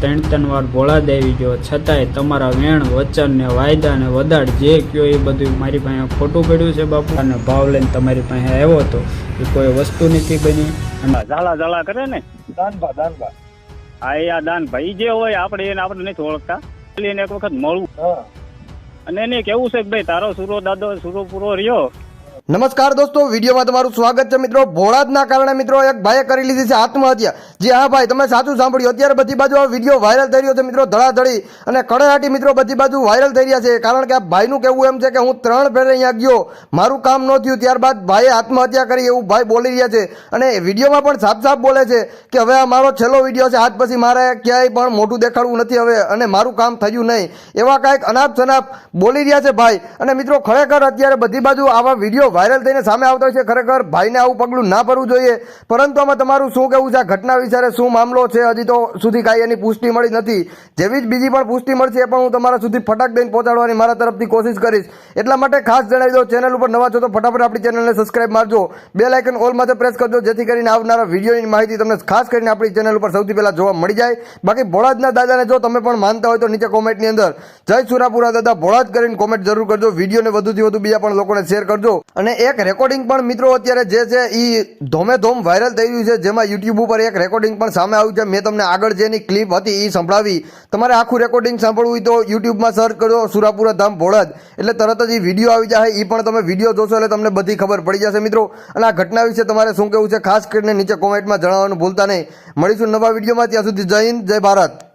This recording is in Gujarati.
ત્રણ ત્રણ વાર ભોળા દેવી જો છતાંય તમારા વેણ વચન ને વાયદા ને વધાર જે કયો એ બધું મારી પાસે ખોટું પડ્યું છે બાપુ. અને ભાવ લઈને તમારી પાસે આવ્યો હતો એ કોઈ વસ્તુ નથી બની. ઝાલા ઝાલા કરે ને. દાનભા દાનભા હા એ આ દાન ભાઈ જે હોય આપણે એને આપણે નથી ઓળખતા. એટલે એને એક વખત મળવું. અને એને કેવું છે કે ભાઈ તારો સુરો દાદો સુરો પૂરો રહ્યો નમસ્કાર દોસ્તો, વિડીયોમાં તમારું સ્વાગત છે મિત્રો. ભોળાદના કારણે મિત્રો એક ભાઈએ કરી લીધી છે આત્મહત્યા. જી હા ભાઈ, તમે સાચું સાંભળ્યું. અત્યારે બધી બાજુ આ વીડિયો વાયરલ થઈ રહ્યો છે મિત્રો, ધડાધડી અને કડેહાટી મિત્રો બધી બાજુ વાયરલ થઈ રહ્યા છે. કારણ કે આ ભાઈનું કહેવું એમ છે કે હું ત્રણ ફેરે અહીંયા ગયો. મારું કામ ન થયું. ત્યારબાદ ભાઈએ આત્મહત્યા કરી એવું ભાઈ બોલી રહ્યા છે. અને વિડીયોમાં પણ સાફ સાફ બોલે છે કે હવે આ મારો છેલ્લો વીડિયો છે. આજ પછી મારે ક્યાંય પણ મોટું દેખાડવું નથી હવે અને મારું કામ થયું નહીં. એવા કાંઈક અનાપ શનાપ બોલી રહ્યા છે ભાઈ. અને મિત્રો, ખરેખર અત્યારે બધી બાજુ આવા વીડિયો વાયરલ થઈને સામે આવતા છે, ખરેખર ભાઈને આવું પગલું ના ભરવું જોઈએ. પરંતુ આમાં તમારું શું કહેવું છે? આ ઘટના વિશે શું મામલો છે? હજી તો સુધી કાંઈ એની પુષ્ટિ મળી નથી. જેવી જ બીજી પણ પુષ્ટિ મળશે એ પણ હું તમારા સુધી ફટાક દઈને પહોંચાડવાની મારા તરફથી કોશિશ કરીશ. એટલા માટે ખાસ જણાવી દો ચેનલ ઉપર નવા છો તો ફટાફટ આપણી ચેનલને સબસ્ક્રાઇબ મારજો. બે લાઇકન ઓલ માટે પ્રેસ કરજો, જેથી કરીને આવનારા વિડીયોની માહિતી તમને ખાસ કરીને આપણી ચેનલ ઉપર સૌથી પહેલાં જોવા મળી જાય. બાકી ભોળાજના દાદાને જો તમે પણ માનતા હોય તો નીચે કોમેન્ટની અંદર જય સુરાપુરા દાદા, ભોળાજ કરીને કોમેન્ટ જરૂર કરજો. વિડીયોને વધુથી વધુ બીજા પણ લોકોને શેર કરજો. અને એક રેકોર્ડિંગ પણ મિત્રો અત્યારે જે છે એ ધોમે ધોમ વાયરલ થઈ રહ્યું છે, જેમાં યુટ્યુબ ઉપર એક રેકોર્ડિંગ પણ સામે આવ્યું છે. મેં તમને આગળ જેની ક્લિપ હતી એ સંભળાવી. તમારે આખું રેકોર્ડિંગ સાંભળવું હોય તો યુટ્યુબમાં સર્ચ કરો સુરાપુરા ધામ ભોળાજ એટલે તરત જ એ વીડિયો આવી જાય. એ પણ તમે વીડિયો જોશો એટલે તમને બધી ખબર પડી જશે મિત્રો. અને આ ઘટના વિશે તમારે શું કહેવું છે ખાસ કરીને નીચે કોમેન્ટમાં જણાવવાનું ભૂલતા નહીં. મળીશું નવા વિડીયોમાં ત્યાં સુધી જય હિન્દ, જય ભારત.